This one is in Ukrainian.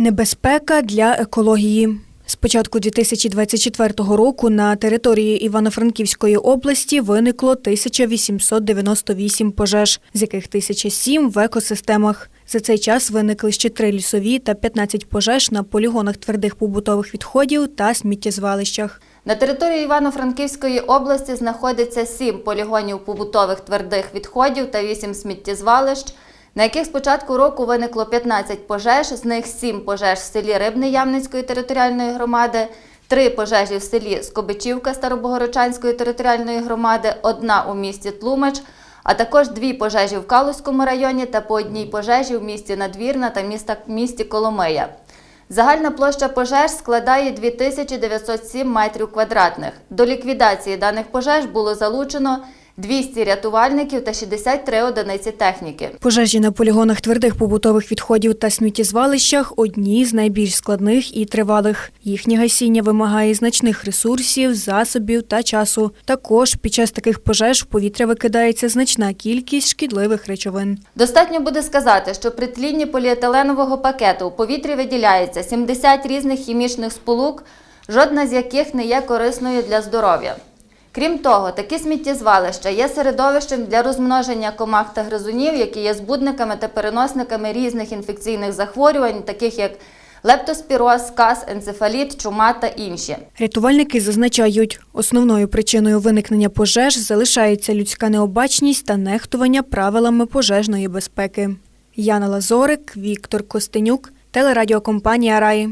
Небезпека для екології. З початку 2024 року на території Івано-Франківської області виникло 1898 пожеж, з яких 1007 в екосистемах. За цей час виникли ще три лісові та 15 пожеж на полігонах твердих побутових відходів та сміттєзвалищах. На території Івано-Франківської області знаходиться сім полігонів побутових твердих відходів та вісім сміттєзвалищ, на яких з початку року виникло 15 пожеж, з них 7 пожеж в селі Рибне Ямницької територіальної громади, 3 пожежі в селі Скобичівка Старобогородчанської територіальної громади, одна у місті Тлумач, а також дві пожежі в Калузькому районі та по одній пожежі в місті Надвірна та місті Коломия. Загальна площа пожеж складає 2907 метрів квадратних. До ліквідації даних пожеж було залучено 200 рятувальників та 63 одиниці техніки. Пожежі на полігонах твердих побутових відходів та сміттєзвалищах одні з найбільш складних і тривалих. Їхнє гасіння вимагає значних ресурсів, засобів та часу. Також під час таких пожеж в повітря викидається значна кількість шкідливих речовин. Достатньо буде сказати, що при тлінні поліетиленового пакету у повітрі виділяється 70 різних хімічних сполук, жодна з яких не є корисною для здоров'я. Крім того, такі сміттєзвалища є середовищем для розмноження комах та гризунів, які є збудниками та переносниками різних інфекційних захворювань, таких як лептоспіроз, сказ, енцефаліт, чума та інші. Рятувальники зазначають, основною причиною виникнення пожеж залишається людська необачність та нехтування правилами пожежної безпеки. Яна Лазорик, Віктор Костенюк, телерадіокомпанія Раї.